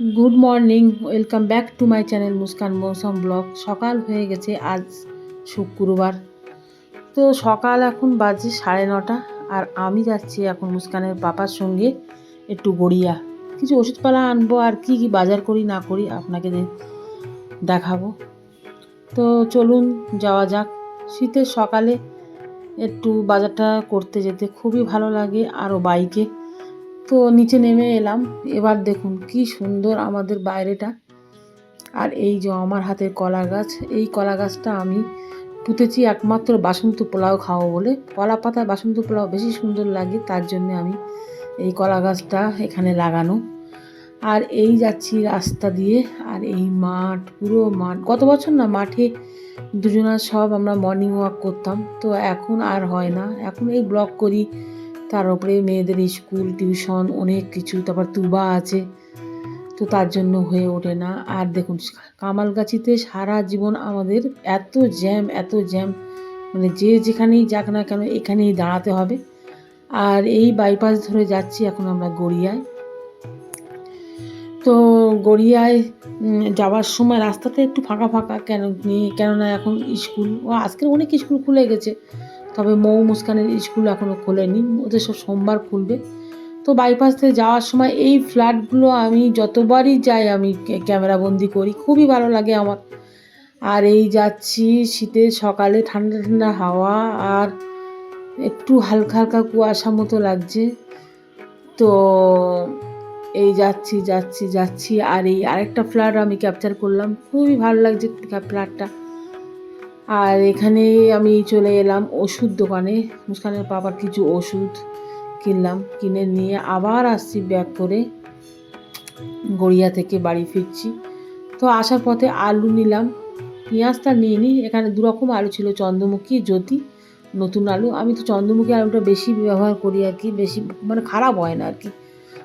Good morning, welcome back to my channel Muskan Mausam vlog. সকাল হয়ে গেছে, আজ শুক্রবার। তো সকাল এখন বাজে সাড়ে নটা, আর আমি যাচ্ছি এখন মুস্কানের পাপার সঙ্গে একটু গড়িয়া। কিছু ওষুধপালা আনব আর কি কি বাজার করি না করি আপনাকে দেখাবো। তো চলুন, যাওয়া যাক। শীতের সকালে একটু বাজারটা করতে যেতে খুবই ভালো লাগে, আরও বাইকে। তো নিচে নেমে এলাম। এবার দেখুন কি সুন্দর আমাদের বাইরেটা। আর এই যে আমার হাতের কলা গাছ এই কলা গাছটা আমি পুঁতেছি একমাত্র বাসন্ত পোলাও খাব বলে। কলা পাতা বাসন্ত পোলাও বেশি সুন্দর লাগে, তার জন্য আমি এই কলা গাছটা এখানে লাগানো। আর এই যাচ্ছি রাস্তা দিয়ে, আর এই মাঠ, পুরো মাঠ। গত বছর না মাঠে দুজনা সব আমরা মর্নিং ওয়াক করতাম, তো এখন আর হয় না। এখন এই ব্লগ করি তার উপরে মেয়েদের স্কুল, টিউশন, অনেক কিছু, তারপর তুবা আছে। তো তার জন্য হয়ে ওঠে না। আর দেখুন কামালগাছিতে সারা জীবন আমাদের এত জ্যাম এত জ্যাম মানে যে যেখানেই যাক না কেন এখানেই দাঁড়াতে হবে। আর এই বাইপাস ধরে যাচ্ছি এখন আমরা গড়িয়ায়। তো গড়িয়ায় যাওয়ার সময় রাস্তাতে একটু ফাঁকা ফাঁকা, কেন কেননা এখন স্কুল, ও আজকের অনেক স্কুল খুলে গেছে। তবে মৌ মুস্কানের স্কুল এখনও খোলেনি, ওদের সব সোমবার খুলবে। তো বাইপাস থেকে যাওয়ার সময় এই ফ্ল্যাটগুলো আমি যতবারই যাই আমি ক্যা- ক্যামেরাবন্দি করি, খুবই ভালো লাগে আমার। আর এই যাচ্ছি শীতে সকালে, ঠান্ডা ঠান্ডা হাওয়া আর একটু হালকা হালকা কুয়াশা মতো লাগছে। তো এই যাচ্ছি যাচ্ছি যাচ্ছি আর এই আরেকটা ফ্ল্যাট আমি ক্যাপচার করলাম, খুবই ভালো লাগছে ফ্ল্যাটটা। আর এখানে আমি চলে এলাম ওষুধ দোকানে। মুস্কানের পাপার কিছু ওষুধ কিনলাম, কিনে নিয়ে আবার আসছি ব্যাগ করে। গড়িয়া থেকে বাড়ি ফিরছি। তো আসার পথে আলু নিলাম। পেঁয়াজটা নিয়ে নিই। এখানে দুরকম আলু ছিল, চন্দ্রমুখী, জ্যোতি, নতুন আলু। আমি তো চন্দ্রমুখী আলুটা বেশি ব্যবহার করি আর কি, বেশি মানে খারাপ হয় না আর কি।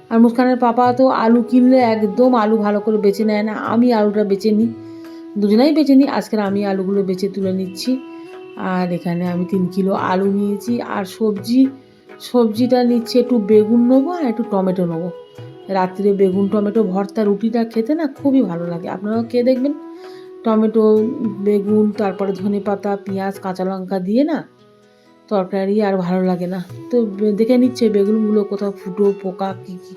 আর মুস্কানের পাপা তো আলু কিনলে একদম আলু ভালো করে বেছে নেয় না। আমি আলুটা বেছে নিই। দুজনেই বেছে নিই। আজকের আমি আলুগুলো বেছে তুলে নিচ্ছি। আর এখানে আমি তিন কিলো আলু নিয়েছি। আর সবজি, সবজিটা নিচ্ছি, একটু বেগুন নেব আর একটু টমেটো নেব। রাত্রে বেগুন, টমেটো, ভর্তা, রুটিটা খেতে না খুবই ভালো লাগে। আপনারাও খেয়ে দেখবেন। টমেটো, বেগুন, তারপরে ধনে পাতা, পেঁয়াজ, কাঁচা লঙ্কা দিয়ে না তরকারি আর ভালো লাগে না। তো দেখে নিচ্ছে বেগুনগুলো কোথাও ফুটো, পোকা, কী কী,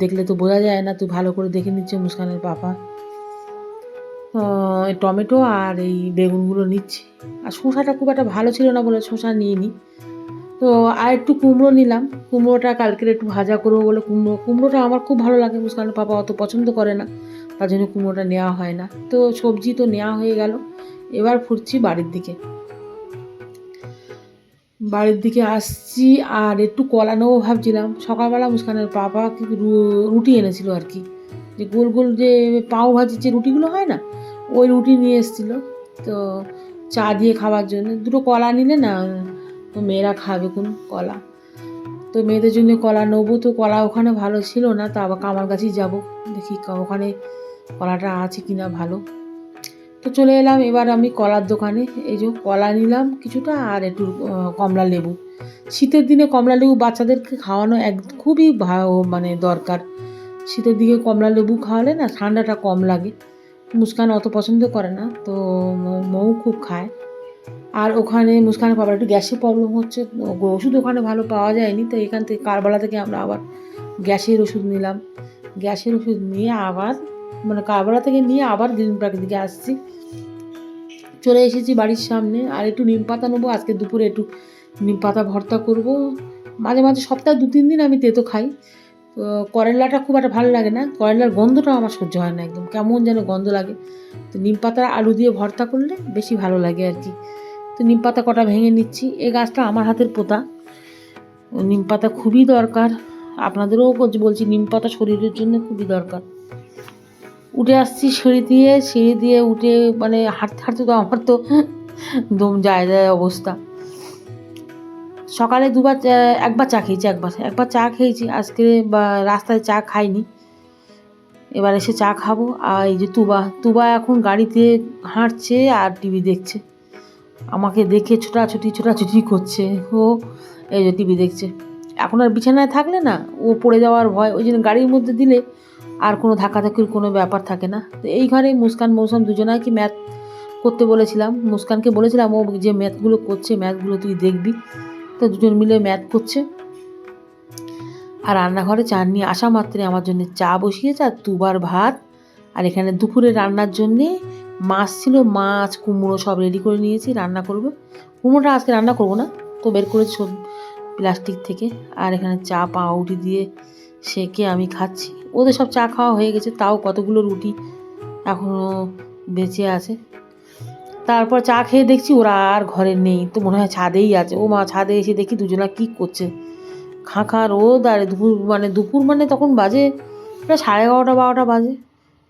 দেখলে তো বোঝা যায় না। তো ভালো করে দেখে নিচ্ছে মুস্কানের পাপা। টমেটো আর এই বেগুনগুলো নিচ্ছি। আর শসাটা খুব একটা ভালো ছিল না বলে শসা নিয়ে নিই তো আর একটু কুমড়ো নিলাম। কুমড়োটা কালকের একটু ভাজা করব বলে কুমড়ো কুমড়োটা আমার খুব ভালো লাগে মুস্কানের পাপা অত পছন্দ করে না। তার জন্য কুমড়োটা নেওয়া হয় না। তো সবজি তো নেওয়া হয়ে গেল। এবার ফুটছি বাড়ির দিকে। বাড়ির দিকে আসছি আর একটু কলা নেব ভাবছিলাম। সকালবেলা মুস্কানের পাপা রুটি এনেছিল আর কি। যে গোল গোল যে পাও ভাজির যে রুটিগুলো হয় না ওই রুটি নিয়ে এসেছিল। তো চা দিয়ে খাওয়ার জন্য। দুটো কলা নিলে না, তো মেয়েরা খাবে কোন কলা। তো মেয়েদের জন্য কলা নেব। তো কলা ওখানে ভালো ছিল না, তো আবার কামার কাছেই যাব। দেখি ওখানে কলাটা আছে কি না ভালো। তো চলে এলাম। এবার আমি কলার দোকানে। এই যে কলা নিলাম কিছুটা আর একটু কমলা লেবু। শীতের দিনে কমলা লেবু বাচ্চাদেরকে খাওয়ানো এক, খুবই মানে দরকার। শীতের দিকে কমলা লেবু খাওয়ালে না ঠান্ডাটা কম লাগে। মুস্কান অত পছন্দ করে না, তো মৌ- খুব খায়। আর ওখানে মুস্কানের বাবার একটু গ্যাসের প্রবলেম হচ্ছে ওষুধ ওখানে ভালো পাওয়া যায়নি, তো এখান থেকে কারবালা থেকে আমরা আবার গ্যাসের ওষুধ নিলাম। গ্যাসের ওষুধ নিয়ে আবার মানে কারবালা থেকে নিয়ে আবার গ্রিন পার্কের দিকে আসছি। চলে এসেছি বাড়ির সামনে, আর একটু নিম পাতা নেব, আজকে দুপুরে একটু নিম পাতা ভর্তা করব। মাঝে মাঝে সপ্তাহে দু তিন দিন আমি তেতো খাই। করলাটা খুব একটা ভালো লাগে না। করলার গন্ধটাও আমার সহ্য হয় না একদম। কেমন যেন গন্ধ লাগে। তো নিম পাতা, আলু দিয়ে ভর্তা করলে বেশি ভালো লাগে আর কি। তো নিম পাতা কটা ভেঙে নিচ্ছি। এই গাছটা আমার হাতের পোতা। নিম পাতা খুবই দরকার। আপনাদেরও বলছি- নিম পাতা শরীরের জন্য খুবই দরকার। উঠে আসছি সিঁড়ি দিয়ে। সিঁড়ি দিয়ে উঠে মানে হাঁটতে হাঁটতে তো আমার তো দম যায় যায় অবস্থা। সকালে দুবার একবার চা খেয়েছি, একবার। একবার চা খেয়েছি, আজকে বা, রাস্তায় চা খাইনি। এবার এসে চা খাব, আর এই যে তুবা তুবা এখন গাড়িতে হাঁটছে আর টিভি দেখছে। আমাকে দেখে ছোটাছুটি ছোটাছুটি করছে। ও, এই যে টিভি দেখছে। এখন আর বিছানায় থাকলে না, ও পড়ে যাওয়ার ভয়। ওই জন্য গাড়ির মধ্যে দিলে আর কোনো ধাক্কাধাক্কির কোনো ব্যাপার থাকে না। তো এই ঘরে মুস্কান, মৌসাম দুজনায় কি ম্যাথ করতে বলেছিলাম। মুস্কানকে বলেছিলাম, ও যে ম্যাথগুলো করছে, ম্যাথগুলো তুই দেখবি। তো দুজন মিলে ম্যাথ করছে। আর রান্নাঘরে চা নিয়ে আসা মাত্রে আমার জন্য চা বসিয়েছে আর দুবার ভাত। আর এখানে দুপুরে রান্নার জন্যে মাছ ছিল, মাছ, কুমড়ো সব রেডি করে নিয়েছি, রান্না করব। কুমড়োটা আজকে রান্না করব না, তো বের করেছি সব প্লাস্টিক থেকে। আর এখানে চা পাউরুটি দিয়ে সেকে আমি খাচ্ছি। ওদের সব চা খাওয়া হয়ে গেছে, তাও কতগুলো রুটি এখনও বেঁচে আছে। তারপর চা খেয়ে দেখছি ওরা আর ঘরে নেই। তো মনে হয় ছাদেই আছে। ও মা, ছাদে এসে দেখি দুজনা কী করছে। খাঁখা রোদ আর দুপুর মানে দুপুর মানে তখন বাজে প্রায় সাড়ে এগারোটা, বারোটা বাজে।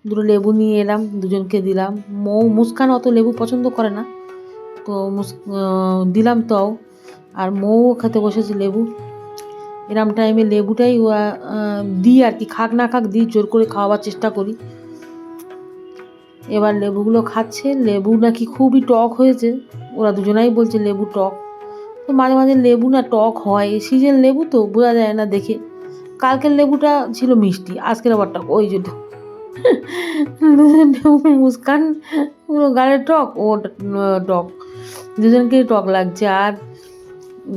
দুটো লেবু নিয়ে এলাম, দুজনকে দিলাম। মৌ মুস্কান অত লেবু পছন্দ করে না। তো মুস দিলাম তাও। আর মৌ খেতে বসেছে লেবু। এরম টাইমে লেবুটাই দিই আর কি। খাক না খাক দিই, জোর করে খাওয়াবার চেষ্টা করি। এবার লেবুগুলো খাচ্ছে, লেবু নাকি খুবই টক হয়েছে। ওরা দুজনাই বলছে লেবু টক। তো মাঝে মাঝে লেবু না টক হয় সিজন লেবু তো বোঝা যায় না দেখে। কালকের লেবুটা ছিল মিষ্টি, আজকের আবার টক ওই জন্য। মুস্কান, পুরো গালে টক, ও টক। দুজনকেই টক লাগছে। আর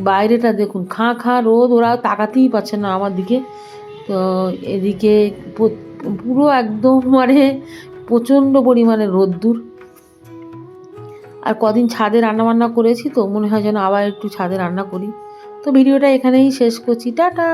বাইরেটা দেখুন, খাঁ খাঁ রোদ, ওরা তাকাতেই পাচ্ছে না আমার দিকে। তো এদিকে পুরো একদম মানে প্রচণ্ড পরিমাণে রোদ্দুর। আর কদিন ছাদে রান্না বান্না করেছি তো, মনে হয় যেন আবার একটু ছাদে রান্না করি। তো ভিডিওটা এখানেই শেষ করছি। টাটা!